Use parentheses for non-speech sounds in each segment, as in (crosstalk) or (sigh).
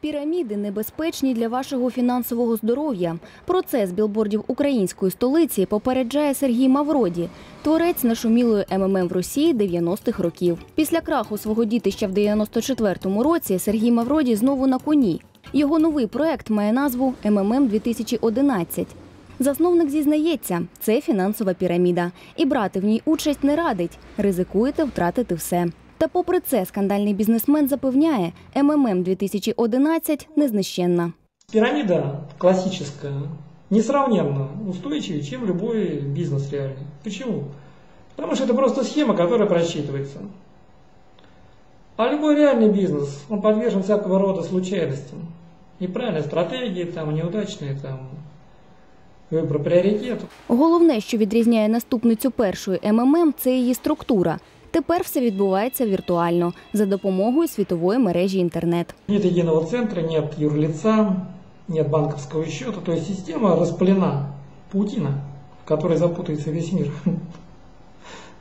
Піраміди небезпечні для вашого фінансового здоров'я. Про це з білбордів української столиці попереджає Сергій Мавроді, творець нашумілої МММ в Росії 90-х років. Після краху свого дітища в 94-му році Сергій Мавроді знову на коні. Його новий проект має назву МММ 2011. Засновник зізнається, це фінансова піраміда, і брати в ній участь не радить. Ризикуєте втратити все. Та попри це, скандальний бізнесмен запевняє, МММ 2011 незнищенна. Пирамида классическая несравненно устойчивее, чем любой бизнес реальный. Почему? Потому что это просто схема, которая просчитывается. А любой реальный бизнес, он подвержен всякого рода случайностям. Неправильные стратегии, там, неудачные там, выбор приоритетов. Головне, що відрізняє наступницю першої МММ, це її структура. Тепер все відбувається віртуально за допомогою світової мережі інтернет. Нет единого центра, нет юрлица, нет банковского счета. То есть система распылена, паутина, в которой запутается весь мир.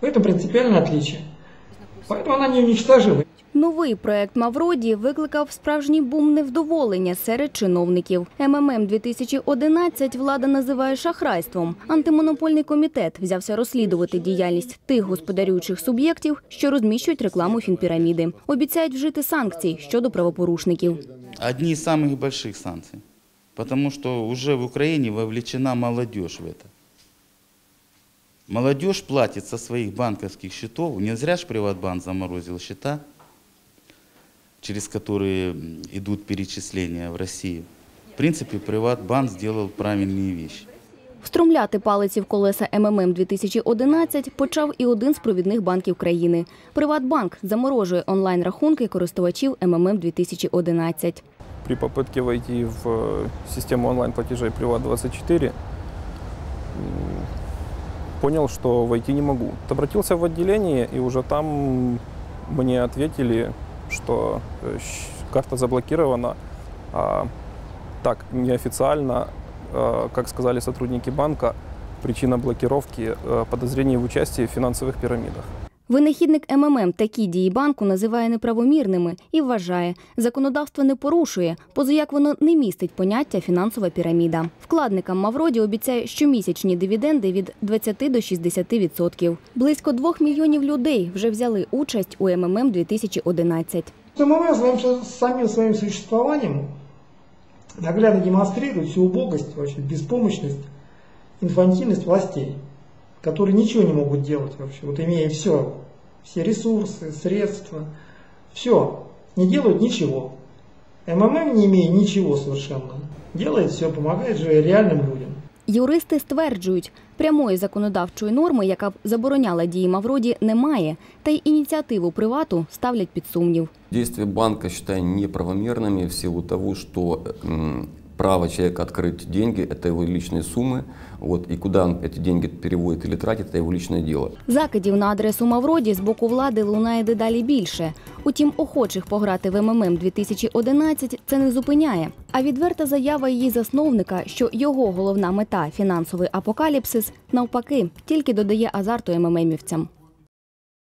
В (laughs) этом принципиальное отличие. Поэтому она неуничтожима. Новий проект Мавроді викликав справжній бум невдоволення серед чиновників. МММ 2011 влада називає шахрайством. Антимонопольний комітет взявся розслідувати діяльність тих господарюючих суб'єктів, що розміщують рекламу фінпіраміди. Обіцяють вжити санкцій щодо правопорушників. одни из самых больших санкций. Потому что уже в Украине вовлечена молодежь в это. Молодежь платит со своих банковских счетов. Не зря ж Приватбанк заморозил счета, через которые м, идут перечисления в Россию. В принципе, Приватбанк сделал правильные вещи. Встромляти палиці в колеса МММ 2011 почав і один з провідних банків країни. Приватбанк заморожує онлайн-рахунки користувачів МММ 2011. при попытке войти в э, систему онлайн-платежей Приват24 м, понял, что войти не могу. Обратился в отделение, и уже там мне ответили, что э, карта заблокирована. А так, неофициально, э, как сказали сотрудники банка, причина блокировки э, подозрений в участии в финансовых пирамидах. Винахідник МММ такі дії банку називає неправомірними і вважає, законодавство не порушує, позаяк воно не містить поняття фінансова піраміда. Вкладникам Мавроді обіцяє щомісячні дивіденди від 20 до 60 відсотків. Близько двох мільйонів людей вже взяли участь у МММ 2011. МММ своим, самим своим существованием наглядно демонстрирует всю убогость, вообще беспомощность, властей, которые ничего не могут делать вообще, вот имея все, все ресурсы, средства, все, не делают ничего. МММ, не имея ничего совершенно, делает все, помогает же реальным людям. Юристи стверджують, прямої законодавчої норми, яка б забороняла дії Мавроді, немає, та й ініціативу привату ставлять під сумнів. Действия банка считаю неправомерными в силу того, что м, право человека открыть деньги – это его личные суммы, вот, и куда он эти деньги переводит или тратит – это его личное дело. Закидів на адресу Мавроді з боку влади лунає дедалі більше. Утім, охочих пограти в МММ 2011 це не зупиняє. А відверта заява її засновника, що його головна мета фінансовий апокаліпсис, навпаки, тільки додає азарту МММівцям.